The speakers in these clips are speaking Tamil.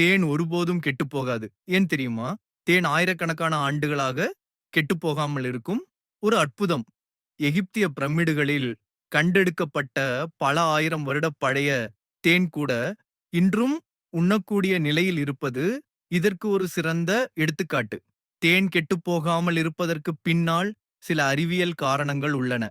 தேன் ஒருபோதும் கெட்டுப் போகாது ஏன் தெரியுமா? தேன் ஆயிரக்கணக்கான ஆண்டுகளாக கெட்டுப் போகாமல் இருக்கும் ஒரு அற்புதம். எகிப்திய பிரமிடுகளில் கண்டெடுக்கப்பட்ட பல ஆயிரம் வருட பழைய தேன் கூட இன்றும் உண்ணக்கூடிய நிலையில் இருப்பது இதற்கு ஒரு சிறந்த எடுத்துக்காட்டு. தேன் கெட்டுப் போகாமல் இருப்பதற்கு பின்னால் சில அறிவியல் காரணங்கள் உள்ளன.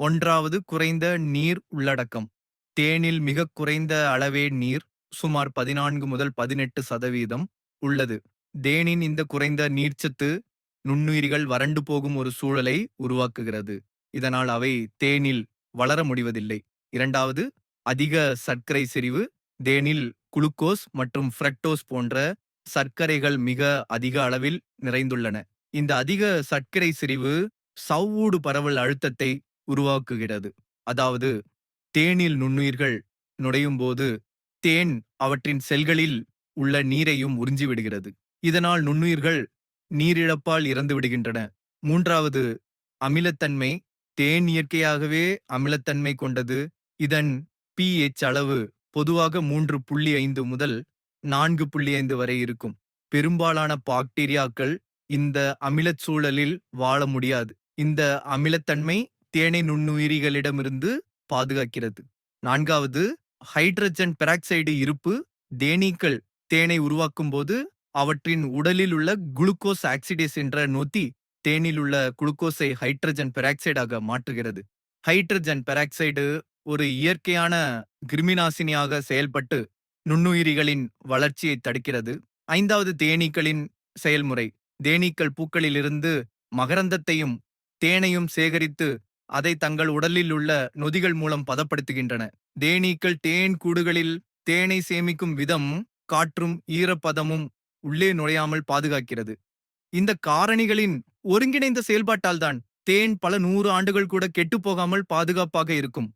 ஒன்றாவது குறைந்த நீர் உள்ளடக்கம். தேனில் மிக குறைந்த அளவே நீர் சுமார் பதினான்கு முதல் பதினெட்டு சதவீதம் உள்ளது. தேனின் இந்த குறைந்த நீர்ச்சத்து நுண்ணுயிரிகள் வறண்டு போகும் ஒரு சூழலை உருவாக்குகிறது. இதனால் அவை தேனில் வளர முடிவதில்லை. இரண்டாவது அதிக சர்க்கரை செறிவு தேனில் குளுக்கோஸ் மற்றும் ஃப்ரக்டோஸ் போன்ற சர்க்கரைகள் மிக அதிக அளவில் நிறைந்துள்ளன. இந்த அதிக சர்க்கரை செறிவு சவ்வூடு பரவல் அழுத்தத்தை உருவாக்குகிறது. அதாவது தேனில் நுண்ணுயிர்கள் நுழையும் போது தேன் அவற்றின் செல்களில் உள்ள நீரையும் உறிஞ்சிவிடுகிறது. இதனால் நுண்ணுயிர்கள் நீரிழப்பால் இறந்து விடுகின்றன மூன்றாவது அமிலத்தன்மை. தேன் இயற்கையாகவே அமிலத்தன்மை கொண்டது. இதன் பிஎச் அளவு பொதுவாக மூன்று புள்ளி ஐந்து முதல் நான்கு புள்ளி ஐந்து வரை இருக்கும். பெரும்பாலான பாக்டீரியாக்கள் இந்த அமிலச் சூழலில் வாழ முடியாது. இந்த அமிலத்தன்மை தேனை நுண்ணுயிரிகளிடமிருந்து பாதுகாக்கிறது. நான்காவது ஹைட்ரஜன் பெராக்சைடு இருப்பு தேனீக்கள் தேனை உருவாக்கும் போது அவற்றின் உடலில் உள்ள குளுக்கோஸ் ஆக்சிடேஸ் என்ற நொத்தி தேனில் உள்ள குளுக்கோஸை ஹைட்ரஜன் பெராக்சைடாக மாற்றுகிறது. ஹைட்ரஜன் பெராக்சைடு ஒரு இயற்கையான கிருமிநாசினியாக செயல்பட்டு நுண்ணுயிரிகளின் வளர்ச்சியை தடுக்கிறது. ஐந்தாவது தேனீக்களின் செயல்முறை. தேனீக்கள் பூக்களிலிருந்து மகரந்தத்தையும் தேனையும் சேகரித்து அதை தங்கள் உடலில் உள்ள நொதிகள் மூலம் பதப்படுத்துகின்றன. தேனீக்கள் தேன் கூடுகளில் தேனை சேமிக்கும் விதம் காற்றும் ஈரப்பதமும் உள்ளே நுழையாமல் பாதுகாக்கிறது. இந்த காரணிகளின் ஒருங்கிணைந்த செயல்பாட்டால்தான் தேன் பல நூறு ஆண்டுகள் கூட கெட்டுப்போகாமல் பாதுகாப்பாக இருக்கும்.